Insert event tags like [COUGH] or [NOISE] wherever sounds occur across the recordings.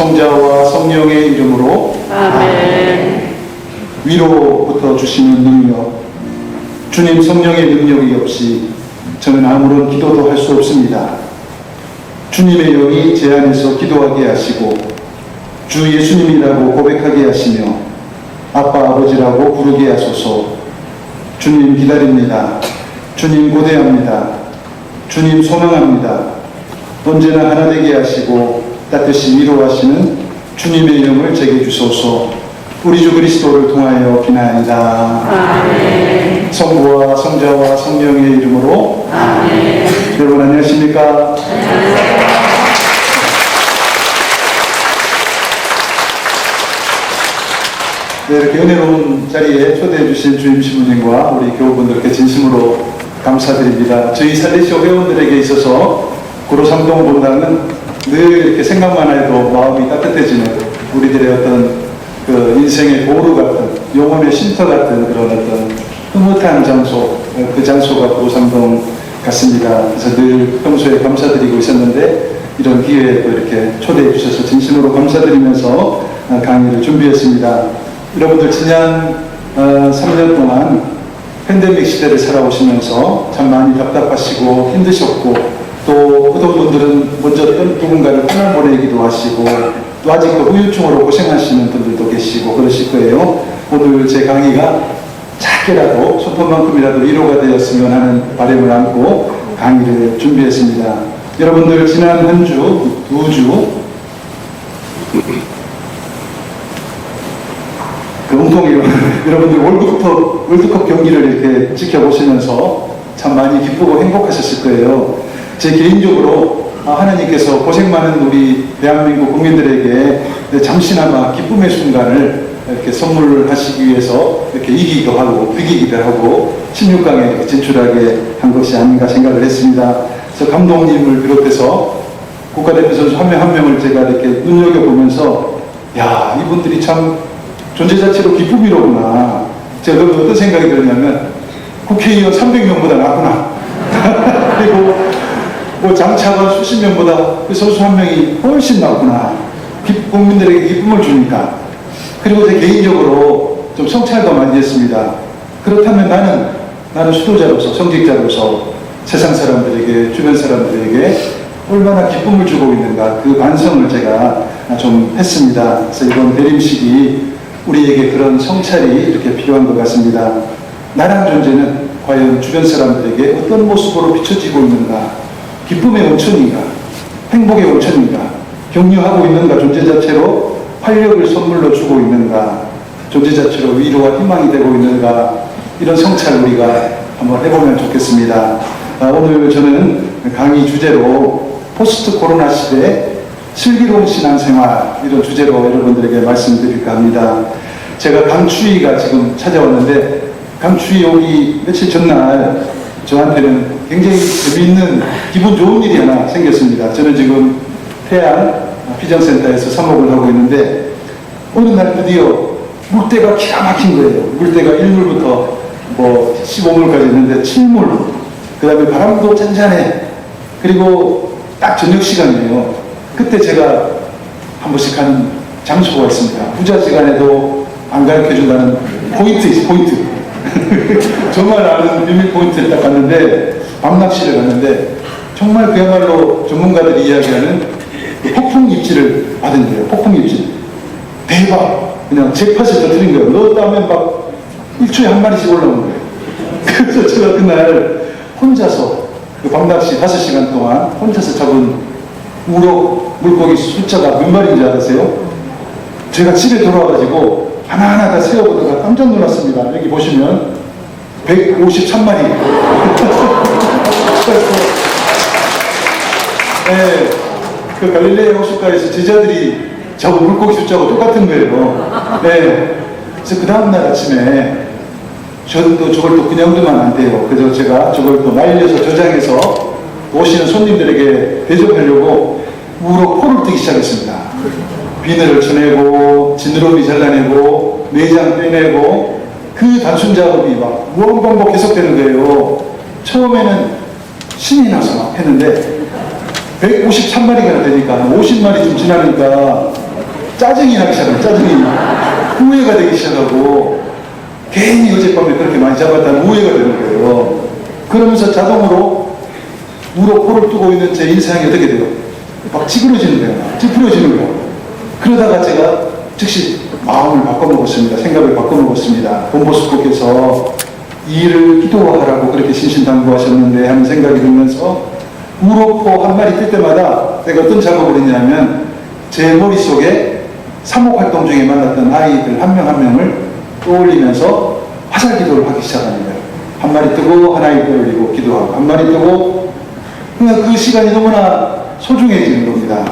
성자와 성령의 이름으로 아멘. 위로부터 주시는 능력, 주님 성령의 능력이 없이 저는 아무런 기도도 할 수 없습니다. 주님의 영이 제 안에서 기도하게 하시고 주 예수님이라고 고백하게 하시며 아빠 아버지라고 부르게 하소서 주님 기다립니다. 주님 고대합니다. 주님 소망합니다. 언제나 하나 되게 하시고 따뜻이 위로하시는 주님의 영을 제게 주소서 우리 주 그리스도를 통하여 비나이다. 아멘. 성부와 성자와 성령의 이름으로 아멘. 여러분 안녕하십니까? 네, 이렇게 은혜로운 자리에 초대해 주신 주임 신부님과 우리 교우분들께 진심으로 감사드립니다. 저희 살리시오 회원들에게 있어서 구로삼동 본당은 늘 이렇게 생각만 해도 마음이 따뜻해지는 우리들의 어떤 그 인생의 보루 같은 영혼의 쉼터 같은 그런 어떤 흐뭇한 장소, 그 장소가 구로삼동 같습니다. 그래서 늘 평소에 감사드리고 있었는데 이런 기회에 또 이렇게 초대해 주셔서 진심으로 감사드리면서 강의를 준비했습니다. 여러분들 지난 어, 3년 동안 팬데믹 시대를 살아오시면서 참 많이 답답하시고 힘드셨고 또 어떤 분들은 먼저 누군가를 떠나 보내기도 하시고 또 아직도 후유증으로 고생하시는 분들도 계시고 그러실 거예요. 오늘 제 강의가 작게라도 소품만큼이라도 위로가 되었으면 하는 바람을 안고 강의를 준비했습니다. 여러분들 지난 한 주, 두 주, 그 웅통이로 [LAUGHS] 여러분들 월드컵, 월드컵 경기를 이렇게 지켜보시면서 참 많이 기쁘고 행복하셨을 거예요. 제 개인적으로 아, 하나님께서 고생 많은 우리 대한민국 국민들에게 잠시나마 기쁨의 순간을 이렇게 선물을 하시기 위해서 이렇게 이기기도 하고 비기기도 하고 16강에 이렇게 진출하게 한 것이 아닌가 생각을 했습니다. 그래서 감독님을 비롯해서 국가대표 선수 한 명 한 명을 제가 이렇게 눈여겨보면서 야 이분들이 참 존재 자체로 기쁨이로구나. 제가 그럼 어떤 생각이 들었냐면 국회의원 300명보다 낫구나. [LAUGHS] 그리고 뭐 장차관 수십 명보다 그 선수 한 명이 훨씬 낫구나. 기- 국민들에게 기쁨을 주니까. 그리고 제 개인적으로 좀 성찰도 많이 했습니다. 그렇다면 나는 나는 수도자로서 성직자로서 세상 사람들에게 주변 사람들에게 얼마나 기쁨을 주고 있는가 그 반성을 제가 좀 했습니다. 그래서 이번 대림식이 우리에게 그런 성찰이 이렇게 필요한 것 같습니다. 나란 존재는 과연 주변 사람들에게 어떤 모습으로 비춰지고 있는가? 기쁨의 온천인가? 행복의 온천인가? 격려하고 있는가? 존재 자체로 활력을 선물로 주고 있는가? 존재 자체로 위로와 희망이 되고 있는가? 이런 성찰 우리가 한번 해보면 좋겠습니다. 아, 오늘 저는 강의 주제로 포스트 코로나 시대 슬기로운 신앙생활 이런 주제로 여러분들에게 말씀드릴까 합니다. 제가 강추위가 지금 찾아왔는데 강추위 오기 며칠 전날 저한테는 굉장히 재미있는 기분 좋은 일이 하나 생겼습니다. 저는 지금 태안 피정센터에서 사목을 하고 있는데 어느 날 드디어 물때가 기가 막힌 거예요. 물때가 1물부터 뭐 15물까지 있는데 7물 그 다음에 바람도 잔잔해 그리고 딱 저녁 시간이에요. 그때 제가 한 번씩 가는 장소가 있습니다. 부자 시간에도 안 가르쳐 준다는 포인트 포인트. [LAUGHS] 정말 아는 비밀 포인트를 딱 갔는데, 밤낚시를 갔는데, 정말 그야말로 전문가들이 이야기하는 그 폭풍 입질을 받은대요. 폭풍 입질. 대박! 그냥 잭팟을 터뜨린 거예요. 넣었다면 막 1초에 한 마리씩 올라오는 거예요. [LAUGHS] 그래서 제가 그날 혼자서 그 밤낚시 5시간 동안 혼자서 잡은 우럭 물고기 숫자가 몇 마리인지 아세요? 제가 집에 돌아와가지고 하나하나 다 세어보다가 깜짝 놀랐습니다. 여기 보시면 153마리. [LAUGHS] 네, 그 갈릴레이 호숫가에서 제자들이 잡은 물고기 숫자가 똑같은 거예요. 네. 그래서 그 다음날 아침에 저도 저걸 또 그냥 두면 안 돼요. 그래서 제가 저걸 또 말려서 저장해서 오시는 손님들에게 대접하려고 우로 포를 뜨기 시작했습니다. 비늘을 쳐내고 지느러미 잘라내고 내장 빼내고 그 단순 작업이 막 무한반복 계속되는 거예요. 처음에는 신이 나서 막 했는데 153마리가 되니까 한 50마리 좀 지나니까 짜증이 나기 시작합니다. 짜증이. 후회가 되기 시작하고, 괜히 어젯밤에 그렇게 많이 잡았다는 후회가 되는 거예요. 그러면서 자동으로 무릎 코를 뜨고 있는 제 인상이 어떻게 돼요? 막 찌그러지는 거예요. 찌푸려지는 거예요. 그러다가 제가 즉시 마음을 바꿔먹었습니다. 생각을 바꿔먹었습니다. 본보스코께서 이 일을 기도하라고 그렇게 신신당부하셨는데 하는 생각이 들면서 우로포 한 마리 뜰 때마다 내가 어떤 작업을 했냐면 제 머릿속에 사목 활동 중에 만났던 아이들 한 명한 명을 떠올리면서 화살 기도를 하기 거예요. 한 마리 뜨고 하나를 떠올리고 기도하고 한 마리 뜨고 그냥 그 시간이 너무나 소중해지는 겁니다.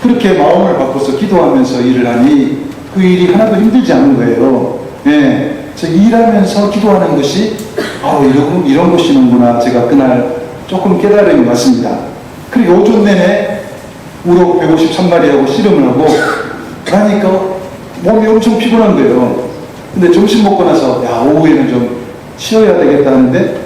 그렇게 마음을 바꿔서 기도하면서 일을 하니 그 일이 하나도 힘들지 않은 거예요. 예. 저 일하면서 기도하는 것이, 아, 이런, 이런 것이는구나. 제가 그날 조금 깨달음이 왔습니다. 그리고 오전 내내 우럭 153마리하고 씨름을 하고, 가니까 몸이 엄청 피곤한 거예요. 근데 점심 먹고 나서, 야, 오후에는 좀 쉬어야 되겠다 하는데,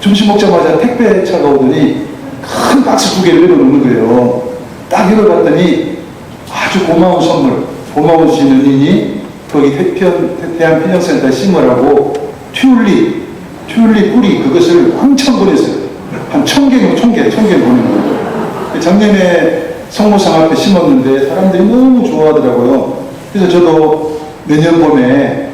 점심 먹자마자 택배차가 오더니 큰 박스 두 개를 내려놓는 거예요. 딱 열어봤더니 아주 고마운 선물, 고마우신 은인이 거기 태편, 태안 편영센터에 심으라고 튤립, 튤립 뿌리 그것을 왕창 보냈어요. 한 천 개, 천 개, 천 개 보낸 거예요. 작년에 성모상 앞에 심었는데 사람들이 너무 좋아하더라고요. 그래서 저도 내년 봄에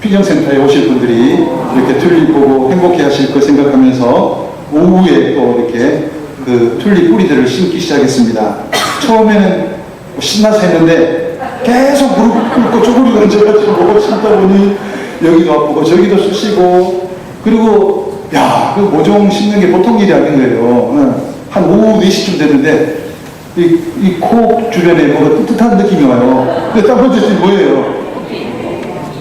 피정센터에 오실 분들이 이렇게 튤립 보고 행복해 하실 거 생각하면서 오후에 또 이렇게 그 튤립 뿌리들을 심기 시작했습니다. 처음에는 뭐 신나서 했는데 계속 무릎 꿇고 쪼그리고 앉아가지고 심다 보니 여기도 아프고 저기도 쑤시고 그리고 야, 그 모종 심는 게 보통 일이 아닌 거예요. 응. 한 오후 4시쯤 됐는데 이, 이 코 주변에 뭐가 뜨뜻한 느낌이 와요. 근데 딱 보여주시 뭐예요?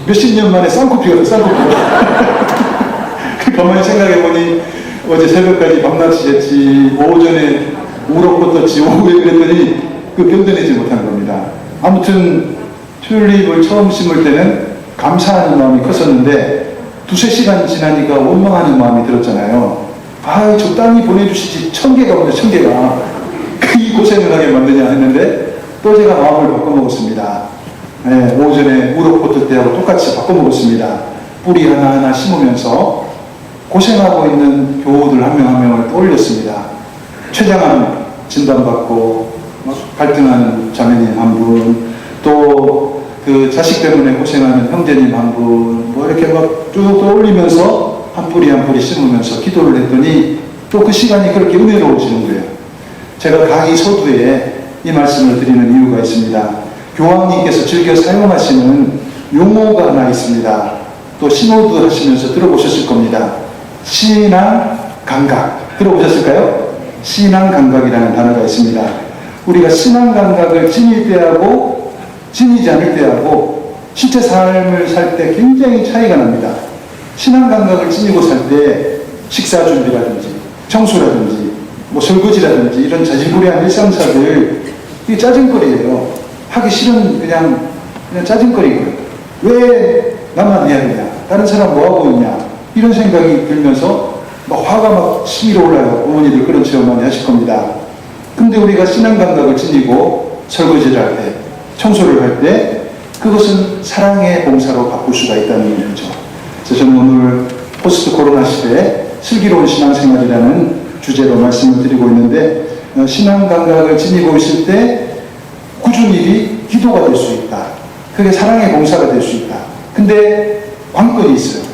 몇십 년 만에 쌍코피가 쌍코피가 [LAUGHS] 가만히 생각해보니 어제 새벽까지 밤낚시 했지 오전에 우럭 떴지 오후에 그랬더니 그 견뎌내지 못한 겁니다. 아무튼 튤립을 처음 심을 때는 감사하는 마음이 컸었는데 두세 시간 지나니까 원망하는 마음이 들었잖아요. 아 적당히 보내주시지. 천 개가 오냐 천 개가. 이 고생을 하게 만드냐 했는데 또 제가 마음을 바꿔먹었습니다. 네, 오전에 우럭포트 때하고 똑같이 바꿔먹었습니다. 뿌리 하나하나 심으면서 고생하고 있는 교우들 한 명한 명을 떠올렸습니다. 췌장암 진단받고 막 갈등하는 자매님 한 분, 또 그 자식 때문에 고생하는 형제님 한 분, 뭐 이렇게 막 쭉 떠올리면서 한 뿌리 한 뿌리 심으면서 기도를 했더니 또 그 시간이 그렇게 은혜로워지는 거예요. 제가 강의 서두에 이 말씀을 드리는 이유가 있습니다. 교황님께서 즐겨 사용하시는 용어가 하나 있습니다. 또 신호도 하시면서 들어보셨을 겁니다. 신앙 감각. 들어보셨을까요? 신앙 감각이라는 단어가 있습니다. 우리가 신앙 감각을 지닐 때하고 지니지 않을 때하고 실제 삶을 살 때 굉장히 차이가 납니다. 신앙 감각을 지니고 살 때 식사 준비라든지 청소라든지 뭐 설거지라든지 이런 자질구레한 일상사들 이게 짜증거리예요. 하기 싫은 그냥 그냥 짜증거리고요. 왜 나만 해야 되냐? 다른 사람 뭐 하고 있냐? 이런 생각이 들면서 막 화가 막 치밀어 올라요. 어머니들 그런 체험 많이 하실 겁니다. 근데 우리가 신앙 감각을 지니고 설거지를 할 때, 청소를 할 때 그것은 사랑의 봉사로 바꿀 수가 있다는 얘기죠. 그래서 저는 오늘 포스트 코로나 시대에 슬기로운 신앙생활이라는 주제로 말씀을 드리고 있는데 어, 신앙 감각을 지니고 있을 때 꾸준 일이 기도가 될 수 있다. 그게 사랑의 봉사가 될 수 있다. 근데 관건이 있어요.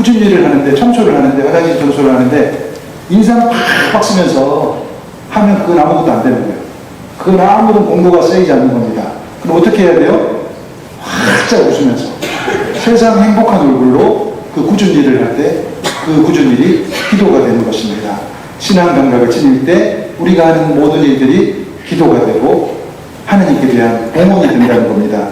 꾸준 일을 하는데, 청소를 하는데, 화장실 청소를 하는데, 인상 팍팍 쓰면서 하면 그건 아무것도 안 되는 거예요. 그건 아무런 공로가 쌓이지 않는 겁니다. 그럼 어떻게 해야 돼요? 활짝 웃으면서. 세상 행복한 얼굴로 그 꾸준 일을 할 때, 그 꾸준 일이 기도가 되는 것입니다. 신앙 감각을 지닐 때, 우리가 하는 모든 일들이 기도가 되고, 하나님께 대한 공헌이 된다는 겁니다.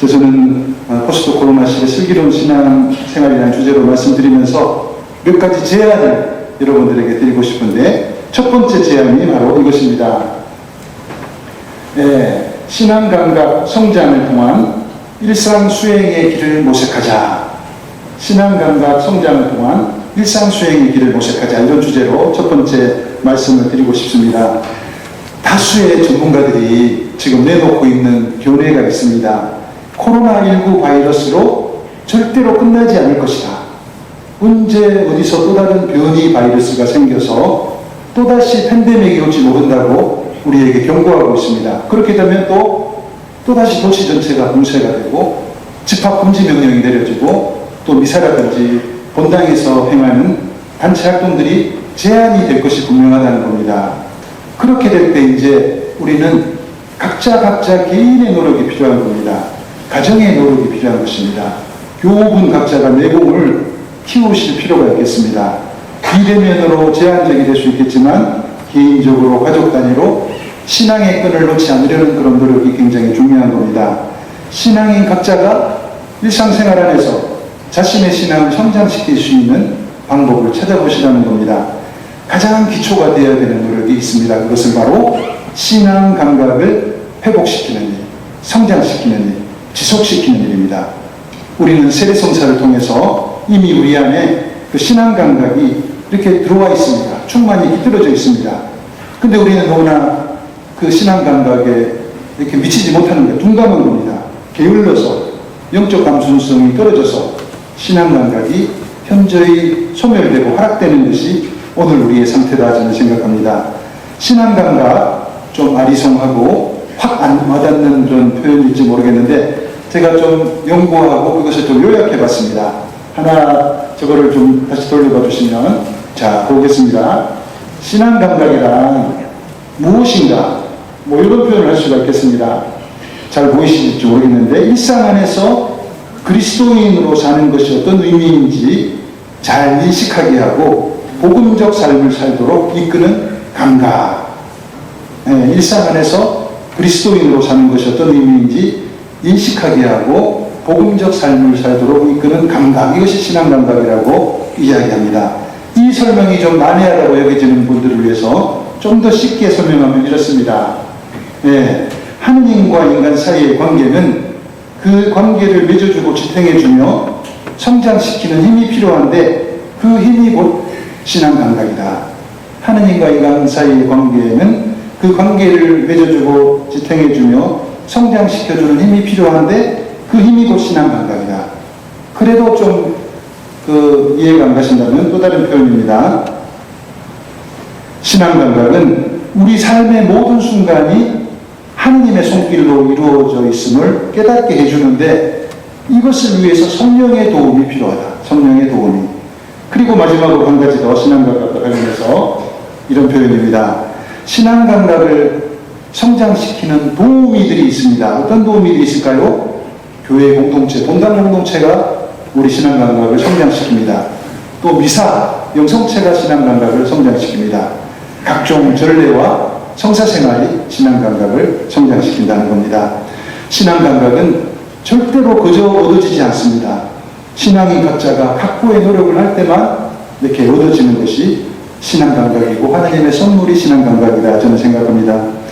저는 어, 포스트 코로나 시대 슬기로운 신앙 생활이라는 주제로 말씀드리면서 몇 가지 제안을 여러분들에게 드리고 싶은데 첫 번째 제안이 바로 이것입니다. 예, 신앙 감각 성장을 통한 일상 수행의 길을 모색하자. 신앙 감각 성장을 통한 일상 수행의 길을 모색하자. 이런 주제로 첫 번째 말씀을 드리고 싶습니다. 다수의 전문가들이 지금 내놓고 있는 견해가 있습니다. 코로나19 바이러스로 절대로 끝나지 않을 것이다. 언제 어디서 또 다른 변이 바이러스가 생겨서 또다시 팬데믹이 올지 모른다고 우리에게 경고하고 있습니다. 그렇게 되면 또 또다시 도시 전체가 봉쇄가 되고 집합 금지 명령이 내려지고 또 미사라든지 본당에서 행하는 단체 활동들이 제한이 될 것이 분명하다는 겁니다. 그렇게 될 때 이제 우리는 각자 각자 개인의 노력이 필요한 겁니다. 가정의 노력이 필요한 것입니다. 교우분 각자가 내공을 키우실 필요가 있겠습니다. 비대면으로 제한적이 될 수 있겠지만 개인적으로 가족 단위로 신앙의 끈을 놓지 않으려는 그런 노력이 굉장히 중요한 겁니다. 신앙인 각자가 일상생활 안에서 자신의 신앙을 성장시킬 수 있는 방법을 찾아보시라는 겁니다. 가장 기초가 되어야 되는 노력이 있습니다. 그것은 바로 신앙 감각을 회복시키는 일, 성장시키는 일, 지속시키는 일입니다. 우리는 세례성사를 통해서 이미 우리 안에 그 신앙 감각이 이렇게 들어와 있습니다. 충만히 깃들어져 있습니다. 근데 우리는 너무나 그 신앙 감각에 이렇게 미치지 못하는 게 둔감한 겁니다. 게을러서 영적 감수성이 떨어져서 신앙 감각이 현저히 소멸되고 하락되는 것이 오늘 우리의 상태다 저는 생각합니다. 신앙 감각 좀 아리송하고 확 안 와닿는 그런 표현일지 모르겠는데 제가 좀 연구하고 그것을 좀 요약해 봤습니다. 하나 저거를 좀 다시 돌려봐 주시면 자 보겠습니다. 신앙 감각이란 무엇인가 뭐 이런 표현을 할 수가 있겠습니다. 잘 보이실지 모르겠는데 일상 안에서 그리스도인으로 사는 것이 어떤 의미인지 잘 인식하게 하고 복음적 삶을 살도록 이끄는 감각. 예, 일상 안에서 그리스도인으로 사는 것이 어떤 의미인지 인식하게 하고 복음적 삶을 살도록 이끄는 감각. 이것이 신앙 감각이라고 이야기합니다. 이 설명이 좀 난해하다고 여겨지는 분들을 위해서 좀 더 쉽게 설명하면 이렇습니다. 예, 하느님과 인간 사이의 관계는 그 관계를 맺어주고 지탱해주며 성장시키는 힘이 필요한데 그 힘이 곧 신앙 감각이다. 하느님과 인간 사이의 관계에는 그 관계를 맺어주고 지탱해주며 성장시켜주는 힘이 필요한데 그 힘이 곧 신앙 감각이다. 그래도 좀 그 이해가 안 가신다면 또 다른 표현입니다. 신앙 감각은 우리 삶의 모든 순간이 하느님의 손길로 이루어져 있음을 깨닫게 해주는데 이것을 위해서 성령의 도움이 필요하다. 성령의 도움이. 그리고 마지막으로 한 가지 더 신앙 감각과 관련해서 이런 표현입니다. 신앙 감각을 성장시키는 도우미들이 있습니다. 어떤 도우미들이 있을까요? 교회 공동체, 본당 공동체가 우리 신앙 감각을 성장시킵니다. 또 미사, 영성체가 신앙 감각을 성장시킵니다. 각종 전례와 성사 생활이 신앙 감각을 성장시킨다는 겁니다. 신앙 감각은 절대로 그저 얻어지지 않습니다. 신앙인 각자가 각고의 노력을 할 때만 이렇게 얻어지는 것이 신앙 감각이고 하나님의 선물이 신앙 감각이다 저는 생각합니다.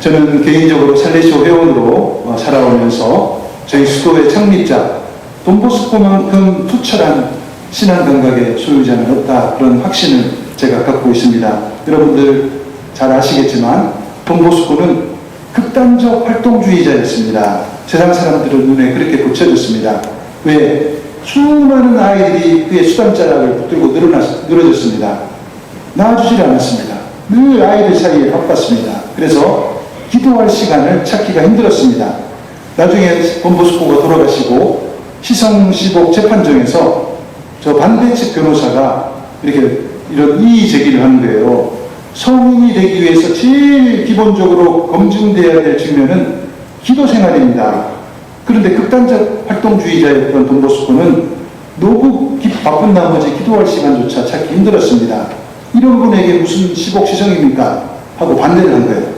저는 개인적으로 살레시오 회원으로 어, 살아오면서 저희 수도의 창립자 돈보스코만큼 투철한 신앙 감각의 소유자는 없다 그런 확신을 제가 갖고 있습니다. 여러분들 잘 아시겠지만 돈보스코는 극단적 활동주의자였습니다. 세상 사람들의 눈에 그렇게 붙여졌습니다. 왜? 수많은 아이들이 그의 수단자락을 붙들고 늘어났, 늘어졌습니다. 나와주질 않았습니다. 늘 아이들 사이에 바빴습니다. 그래서 기도할 시간을 찾기가 힘들었습니다. 나중에 본보스코가 돌아가시고 시성시복 재판정에서 저 반대 측 변호사가 이렇게 이런 이의 제기를 하는 거예요. 성인이 되기 위해서 제일 기본적으로 검증돼야 될 측면은 기도 생활입니다. 그런데 극단적 활동주의자였던 돈보스코는 기- 바쁜 나머지 기도할 시간조차 찾기 힘들었습니다. 이런 분에게 무슨 시복 시성입니까? 하고 반대를 한 거예요.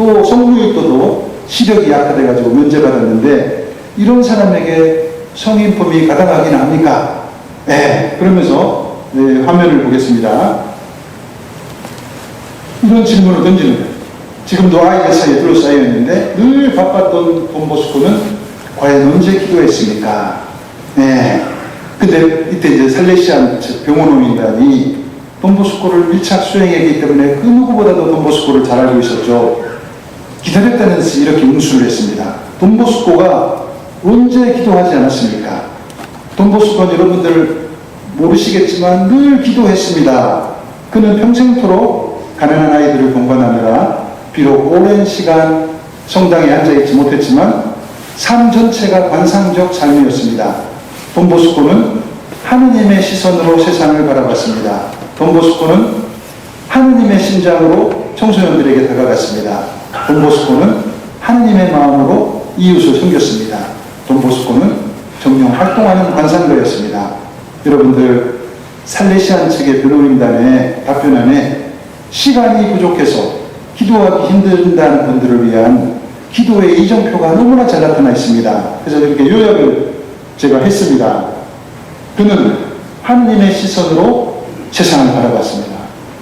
또 성무육도도 시력이 약화돼가지고 면제받았는데 이런 사람에게 성인품이 가당하긴 합니까? 네. 그러면서 네, 화면을 보겠습니다. 이런 질문을 던지는 거예요. 지금도 아이들 사이에 둘러싸여 있는데 늘 바빴던 돈보스코는 과연 언제 기도했습니까? 네. 근데 이때 이제 살레시안 즉 병원원인단이 돈보스코를 밀착 수행했기 때문에 그 누구보다도 돈보스코를 잘 알고 있었죠. 기다렸다는 듯이 이렇게 응수를 했습니다. 돈보스코가 언제 기도하지 않았습니까? 돈보스코는 여러분들 모르시겠지만 늘 기도했습니다. 그는 평생토록 가난한 아이들을 공부하느라 비록 오랜 시간 성당에 앉아있지 못했지만 삶 전체가 관상적 삶이었습니다. 돈보스코는 하느님의 시선으로 세상을 바라봤습니다. 돈보스코는 하느님의 심장으로 청소년들에게 다가갔습니다. 돈보스코는 하느님의 마음으로 이웃을 섬겼습니다. 돈보스코는 정령 활동하는 관상가였습니다. 여러분들 살레시안 측의 변호인단의 답변안에 시간이 부족해서 기도하기 힘든다는 분들을 위한 기도의 이정표가 너무나 잘 나타나 있습니다. 그래서 이렇게 요약을 제가 했습니다. 그는 하느님의 시선으로 세상을 바라봤습니다.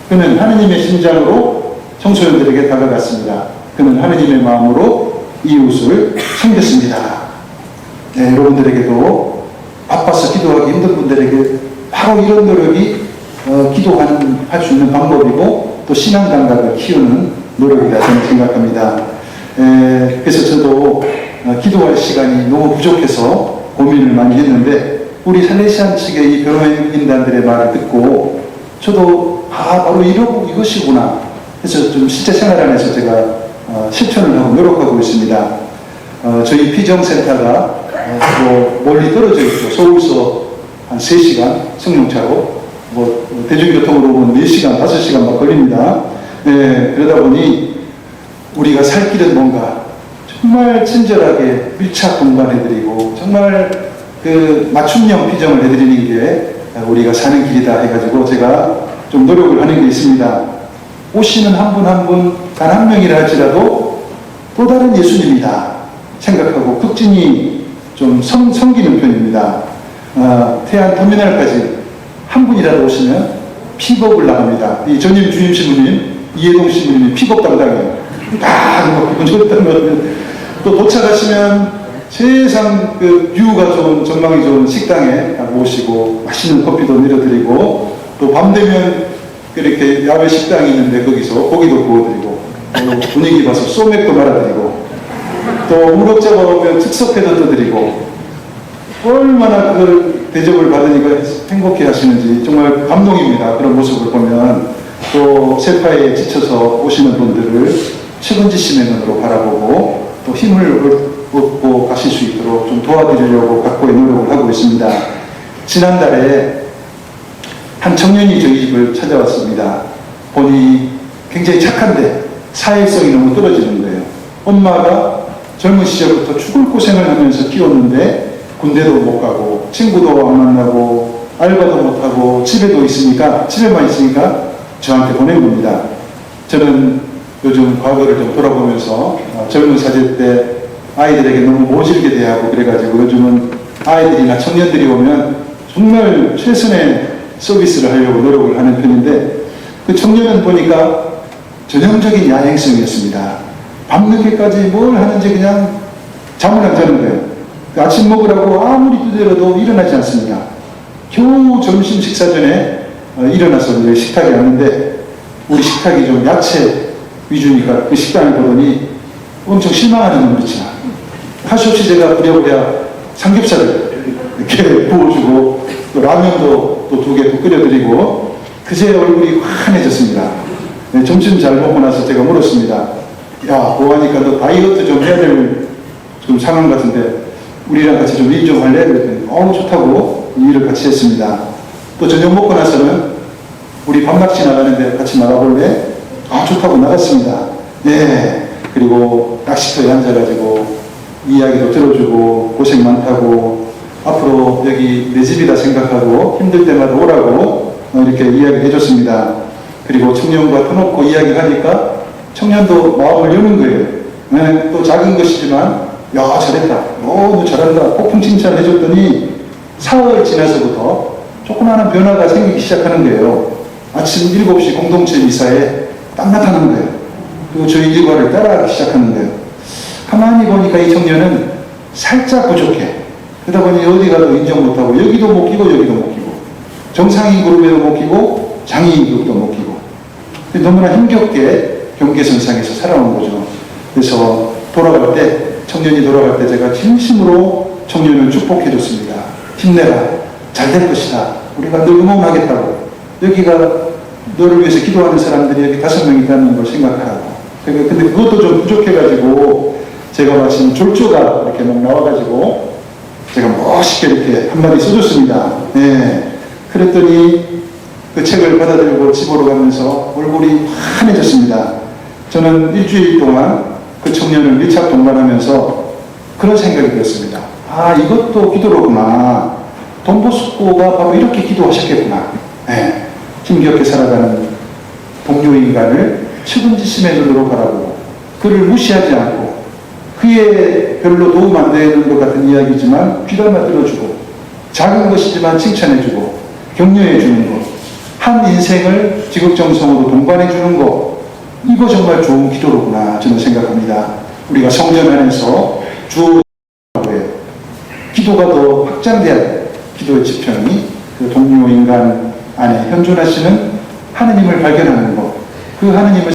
그는 하느님의 심장으로 청소년들에게 다가갔습니다. 그는 하느님의 마음으로 이웃을 섬겼습니다. 네, 여러분들에게도 바빠서 기도하기 힘든 분들에게 바로 이런 노력이 어, 기도하는 할 수 있는 방법이고 또 신앙 감각을 키우는 노력이라 저는 생각합니다. 에, 그래서 저도 어, 기도할 시간이 너무 부족해서 고민을 많이 했는데 우리 살레시안 측의 이 변호인단들의 말을 듣고 저도 아 바로 이러, 이것이구나 그래서 좀 실제 생활 안에서 제가 어, 실천을 하고 노력하고 있습니다. 어, 저희 피정센터가 어, 뭐 멀리 떨어져 있고 서울서 한 3시간 승용차로 뭐뭐 대중교통으로 보면 4시간, 5시간 막 걸립니다. 네, 그러다 보니 우리가 살 길은 뭔가 정말 친절하게 밀착 공간해드리고 정말 그 맞춤형 피정을 해드리는 게 우리가 사는 길이다 해가지고 제가 좀 노력을 하는 게 있습니다. 오시는 한 분 한 분 단 한 명이라 할지라도 또 다른 예수님이다 생각하고 극진히 좀 섬, 섬기는 편입니다. 어, 태안 터미널까지 한 분이라도 오시면 픽업을 나갑니다. 이 전임 주임 신부님, 이해동 신부님이 픽업 담당이에요. 아, 또 도착하시면 세상 그 뷰가 좋은 전망이 좋은 식당에 모시고 맛있는 커피도 내려드리고 또 밤 되면 이렇게 야외 식당이 있는데 거기서 고기도 구워드리고 또 분위기 봐서 소맥도 말아드리고 또 우럭자가 오면 특석회도 떠드리고 얼마나 그걸 대접을 받으니까 행복해 하시는지 정말 감동입니다. 그런 모습을 보면 또 세파에 지쳐서 오시는 분들을 측은지심의 눈으로 바라보고 또 힘을 얻고 가실 수 있도록 좀 도와드리려고 각고의 노력을 하고 있습니다. 지난달에 한 청년이 저희 집을 찾아왔습니다. 보니 굉장히 착한데 사회성이 너무 떨어지는 거예요. 엄마가 젊은 시절부터 죽을 고생을 하면서 키웠는데 군대도 못 가고 친구도 안 만나고 알바도 못 하고 집에도 있으니까 집에만 있으니까 저한테 보낸 겁니다. 저는 요즘 과거를 좀 돌아보면서 어, 젊은 사제 때 아이들에게 너무 모질게 대하고 그래가지고 요즘은 아이들이나 청년들이 오면 정말 최선의 서비스를 하려고 노력을 하는 편인데 그 청년은 보니까 전형적인 야행성이었습니다. 밤늦게까지 뭘 하는지 그냥 잠을 안 자는 거예요. 그 아침 먹으라고 아무리 두드려도 일어나지 않습니다. 겨우 점심 식사 전에 어, 일어나서 이제 식탁에 왔는데 우리 식탁이 좀 야채 위주니까 그 식당을 보더니 엄청 실망하는 있잖아. 할수 없이 제가 부랴부랴 삼겹살을 이렇게 [LAUGHS] 부어주고 또 라면도 또 두개또 끓여드리고 그제 얼굴이 환해졌습니다. 네, 점심 잘 먹고 나서 제가 물었습니다. 야, 뭐하니까 너 다이어트 좀 해야 될 좀 상황 같은데 우리랑 같이 좀 일 좀 할래? 그랬더니 어우 좋다고 이 일을 같이 했습니다. 또 저녁 먹고 나서는 우리 밤낚시 나가는데 같이 나가볼래? 아 좋다고 나갔습니다. 네. 그리고 낚시터에 앉아가지고 이야기도 들어주고 고생 많다고 앞으로 여기 내 집이다 생각하고 힘들 때마다 오라고 어, 이렇게 이야기 해 줬습니다. 그리고 청년과 터놓고 이야기하니까 청년도 마음을 여는 거예요. 네, 또 작은 것이지만 야 잘했다. 어, 너 잘한다. 폭풍 칭찬을 해줬더니 사흘 지나서부터 조그마한 변화가 생기기 시작하는 거예요. 아침 7시 공동체 미사에 딱 나타나는 거예요. 그리고 저희 일과를 따라하기 시작하는 거예요. 가만히 보니까 이 청년은 살짝 부족해. 그러다 보니 어디 가도 인정 못하고 여기도 못 끼고 여기도 못 끼고 정상인 그룹에도 못 끼고 장애인 그룹도 못 끼고 너무나 힘겹게 경계선상에서 살아온 거죠. 그래서 돌아갈 때, 청년이 돌아갈 때 제가 진심으로 청년을 축복해 줬습니다. 힘내라. 잘 될 것이다. 우리가 늘 응원하겠다고. 여기가 너를 위해서 기도하는 사람들이 여기 다섯 명 있다는 걸 생각하라고. 근데 근데 그것도 좀 부족해가지고 제가 마침 졸조가 이렇게 막 나와가지고 제가 멋있게 이렇게 한마디 써줬습니다. 네. 그랬더니 그 책을 받아들고 집으로 가면서 얼굴이 환해졌습니다. 저는 일주일 동안 그 청년을 밀착 동반하면서 그런 생각이 들었습니다. 아, 이것도 기도로구나. 돈보스코가 바로 이렇게 기도하셨겠구나. 네. 힘겹게 살아가는 동료 인간을 측은지심의 눈으로 바라보고 그를 무시하지 않고 그의 별로 도움 안 되는 것 같은 이야기지만 귀담아 들어주고 작은 것이지만 칭찬해주고 격려해주는 것, 한 인생을 지극정성으로 동반해주는 것, 이거 정말 좋은 기도로구나 저는 생각합니다. 우리가 성전 안에서 해요. 기도가 더 확장돼야. 기도의 지평이 그 동료 인간 안에 현존하시는 하느님을 발견하는 것, 그 하느님을